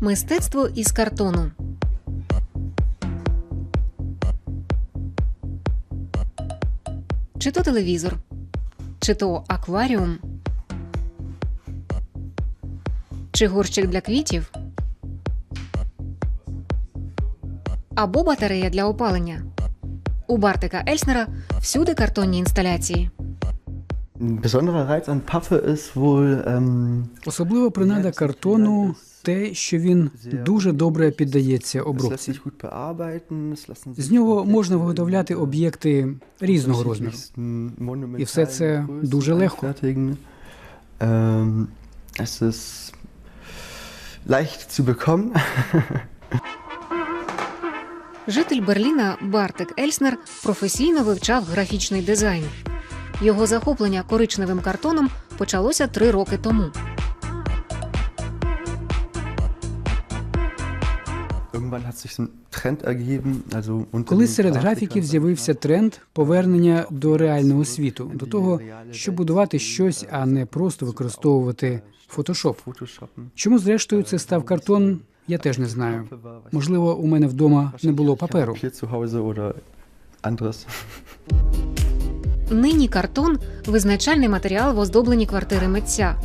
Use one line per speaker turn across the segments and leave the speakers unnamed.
Мистецтво із картону. Чи то телевізор, чи то акваріум, чи горщик для квітів, або батарея для опалення. У Бартика Ельснера всюди картонні інсталяції.
Besonderer Reiz an Pappe ist wohl. Ähm,
Особлива принада картону те, що він дуже добре піддається обробці. З нього можна виготовляти об'єкти різного розміру. І все це дуже легко.
Ähm, es ist leicht zu bekommen.
Житель Берліна Бартик Ельснер професійно вивчав графічний дизайн. Його захоплення коричневим картоном почалося три роки тому.
Коли серед графіків з'явився тренд повернення до реального світу, до того, щоб будувати щось, а не просто використовувати фотошоп. Чому зрештою це став картон, я теж не знаю. Можливо, у мене вдома не було паперу.
Нині картон визначальний матеріал в оздобленні квартири митця.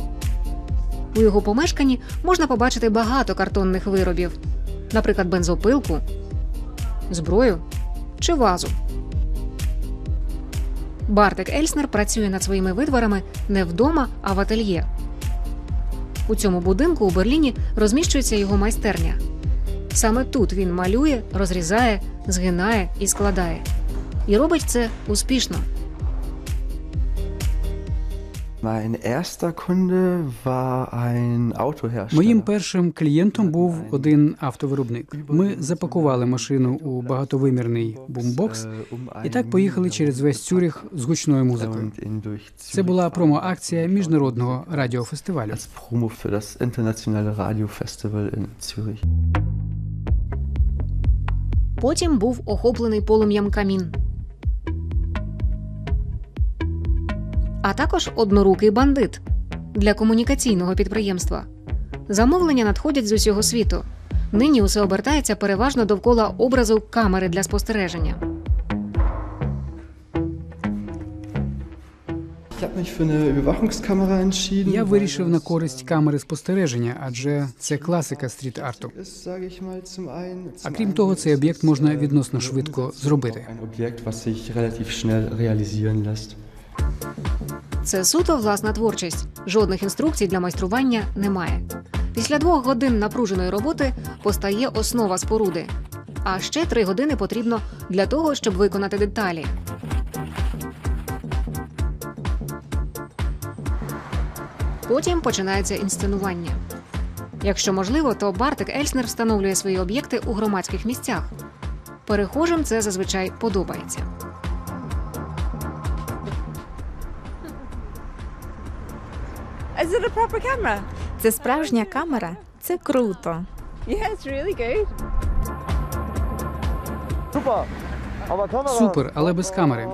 У його помешканні можна побачити багато картонних виробів, наприклад, бензопилку, зброю чи вазу. Бартик Ельснер працює над своїми витворами не вдома, а в ательє. У цьому будинку у Берліні розміщується його майстерня. Саме тут він малює, розрізає, згинає і складає. І робить це успішно.
Моїм першим клієнтом був один автовиробник. Ми запакували машину у багатовимірний бумбокс
Äh, um
і так поїхали через весь Цюріх з гучною музикою. Це була промо-акція міжнародного радіофестивалю.
Потім був охоплений полум'ям камін. А також однорукий бандит для комунікаційного підприємства. Замовлення надходять з усього світу. Нині усе обертається переважно довкола образу камери для спостереження.
Я вирішив на користь камери спостереження, адже це класика
zum einen.
А крім того, цей об'єкт можна
äh,
відносно швидко зробити.
Це суто власна творчість. Жодних інструкцій для майстрування немає. Після двох годин напруженої роботи постає основа споруди. А ще три години потрібно для того, щоб виконати деталі. Потім починається інсценування. Якщо можливо, то Бартик Ельснер встановлює свої об'єкти у громадських місцях. Перехожим це зазвичай подобається.
Is it a proper camera?
Це справжня камера. Це круто.
Yeah, it's really good.
Супер, але без камери.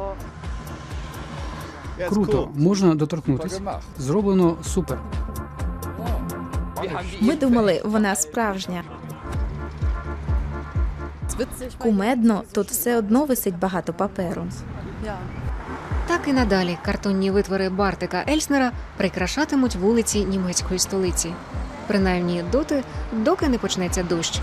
Круто, можна доторкнутися. Зроблено супер.
Ми думали, вона справжня. Кумедно, тут все одно висить багато паперу.
Так і надалі картонні витвори Бартика Ельснера прикрашатимуть вулиці німецької столиці. Принаймні доти, доки не почнеться дощ.